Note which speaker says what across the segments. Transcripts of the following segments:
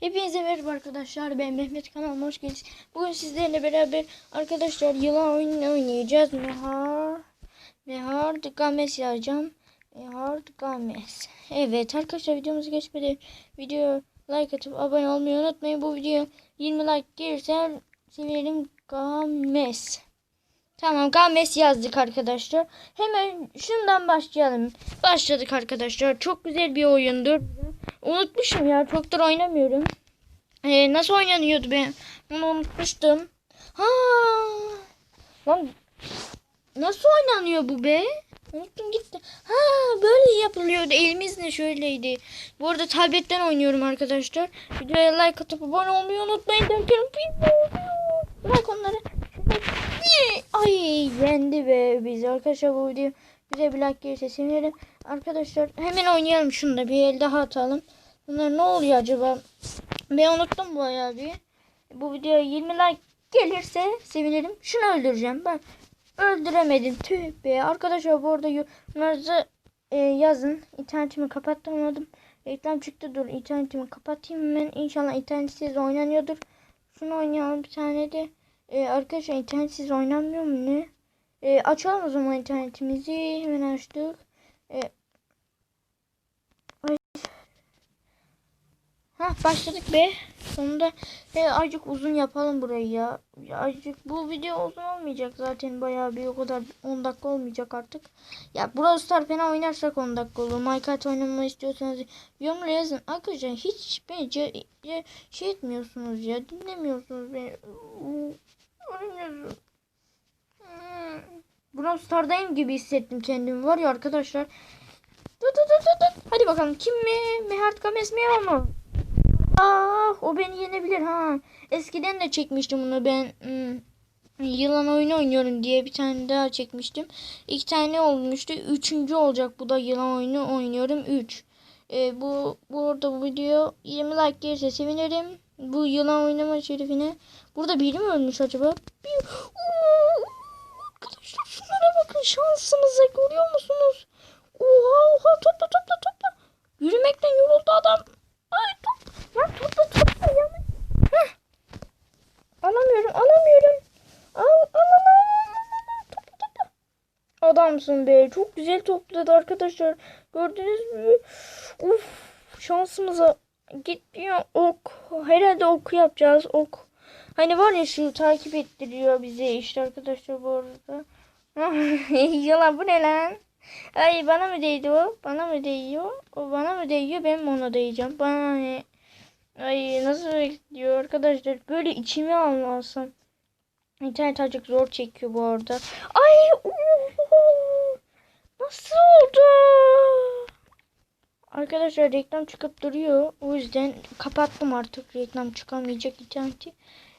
Speaker 1: Hepinize merhaba arkadaşlar. Ben Mehmet kanalıma hoş geldiniz. Bugün sizlerle beraber arkadaşlar yılan oyununu oynayacağız. Mehar Mehar Games yazacağım. Mehar Games. Evet arkadaşlar videomuza geçmeden video like atıp abone olmayı unutmayın. Bu video 20 like gelirse sevinirim Games. Tamam Games yazdık arkadaşlar. Hemen şundan başlayalım. Başladık arkadaşlar. Çok güzel bir oyundur. Unutmuşum ya. Çoktur oynamıyorum. Ee, nasıl oynanıyordu ben? Onu unutmuştum. Ha. Lan nasıl oynanıyor bu be? Unuttum gitti. Ha böyle yapılıyordu. Elimizle şöyleydi. Bu arada tabletten oynuyorum arkadaşlar. Videoya like atıp abone olmayı unutmayın derken Bırak onları. Ay yendi be bizi arkadaşlar bu video. Bize like gelirse sevinirim. Arkadaşlar hemen oynayalım şunu da bir el daha atalım. Bunlar ne oluyor acaba? Ben unuttum bayağı bir. Bu videoya 20 like gelirse sevinirim. Şunu öldüreceğim. Ben öldüremedim. Tüh be. Arkadaşlar bu arada yorumlarınızı e, yazın. İnternetimi kapatamadım. Reklam çıktı. Dur internetimi kapatayım hemen. İnşallah internetsiz oynanıyordur. Şunu oynayalım bir tane de. E, arkadaşlar internetsiz oynanmıyor mu ne? E, açalım o zaman internetimizi. Hemen açtık. E, Ha başladık be. Sonunda e, azıcık uzun yapalım burayı ya. Azıcık bu video uzun olmayacak zaten bayağı bir o kadar 10 dakika olmayacak artık. Ya Brawl Star fena oynarsak 10 dakika olur. Minecraft oynamamı istiyorsanız yorumlara yazın. Arkadaşlar hiç bence e, şey etmiyorsunuz ya. Dinlemiyorsunuz beni. Oynamıyorsunuz. Brawl Star'dayım gibi hissettim kendimi var ya arkadaşlar. Tut tut tut tut. Hadi bakalım kim mi? Mehert Games mi ama? Ah o beni yenebilir ha. Eskiden de çekmiştim bunu ben. Hmm, yılan oyunu oynuyorum diye bir tane daha çekmiştim. İki tane olmuştu. Üçüncü olacak bu da yılan oyunu oynuyorum. Üç. Ee, bu bu arada bu video 20 like gelirse sevinirim. Bu yılan oynama şerifine. Burada biri mi ölmüş acaba? Bir... Arkadaşlar şunlara bakın şansımıza görüyor musunuz? Oha oha topla topla topla. Yürümekten yoruldu adam. Ay top. Lan topla topla ya. Heh. Alamıyorum alamıyorum. Al al al al, al, al. Topla topla. Adamsın be. Çok güzel topladı arkadaşlar. Gördünüz mü? Uf şansımıza gitmiyor ok. Herhalde ok yapacağız ok. Hani var ya şu takip ettiriyor bizi işte arkadaşlar bu arada. Yalan bu ne lan? Ay bana mı değdi o? Bana mı değiyor? O bana mı değiyor? Ben mi ona değeceğim? Bana ne? Ay nasıl gidiyor arkadaşlar? Böyle içime almasam. İnternet azıcık zor çekiyor bu arada. Ay uuu! nasıl oldu? Arkadaşlar reklam çıkıp duruyor. O yüzden kapattım artık reklam çıkamayacak interneti.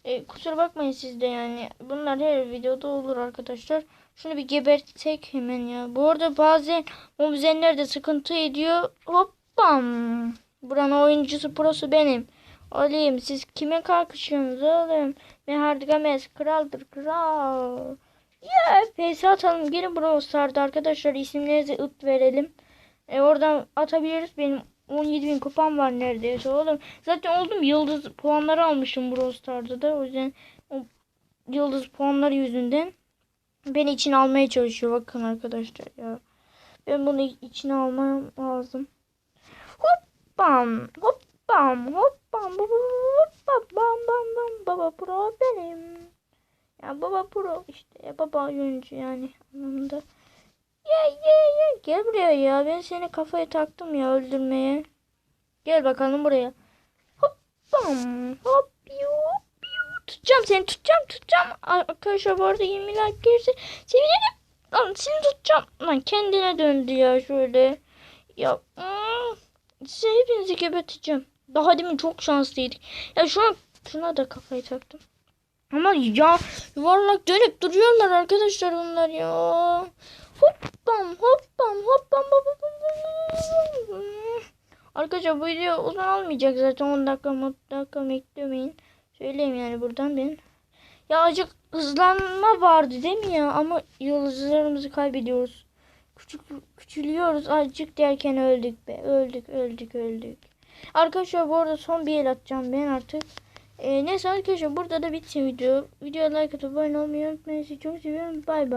Speaker 1: E, kusura bakmayın siz de yani. Bunlar her videoda olur arkadaşlar. Şunu bir gebertsek hemen ya. Bu arada bazen mobizenler de sıkıntı ediyor. Hoppam. Buranın oyuncusu prosu benim. Olayım siz kime kalkışıyorsunuz oğlum? Mehar Games kraldır kral. Ya PS atalım. Gelin Brawl Stars'da arkadaşlar isimlerinizi ıt verelim. E, oradan atabiliriz. Benim 17.000 kupam var neredeyse oğlum. Zaten oldum yıldız puanları almışım Brawl Stars'da da. O yüzden o yıldız puanları yüzünden beni içine almaya çalışıyor. Bakın arkadaşlar ya. Ben bunu içine almam lazım. Hoppam hoppam hoppam hoppam bam bam bam baba pro benim. Ya baba pro işte ya baba oyuncu yani anlamında. Gel buraya ya ben seni kafaya taktım ya öldürmeye. Gel bakalım buraya. Hop hop tutacağım seni tutacağım tutacağım. Arkadaşlar bu arada 20 like gelirse sevinirim. Lan seni tutacağım. Lan kendine döndü ya şöyle. Ya hmm, size hepinizi geberteceğim. Daha demin çok şanslıydık. Ya şu an şuna da kafayı taktım. Ama ya yuvarlak dönüp duruyorlar arkadaşlar onlar ya. Arkadaşlar bu video uzun olmayacak zaten 10 dakika 10 dakika beklemeyin. Söyleyeyim yani buradan ben. Ya acık hızlanma vardı değil mi ya? Ama yıldızlarımızı kaybediyoruz. Küçük küçülüyoruz azıcık derken öldük be. Öldük öldük öldük. Arkadaşlar bu arada son bir el atacağım ben artık. Ee, neyse arkadaşlar burada da bitsin video. Videoya like atıp abone olmayı unutmayın. Sizi çok seviyorum. Bay bay.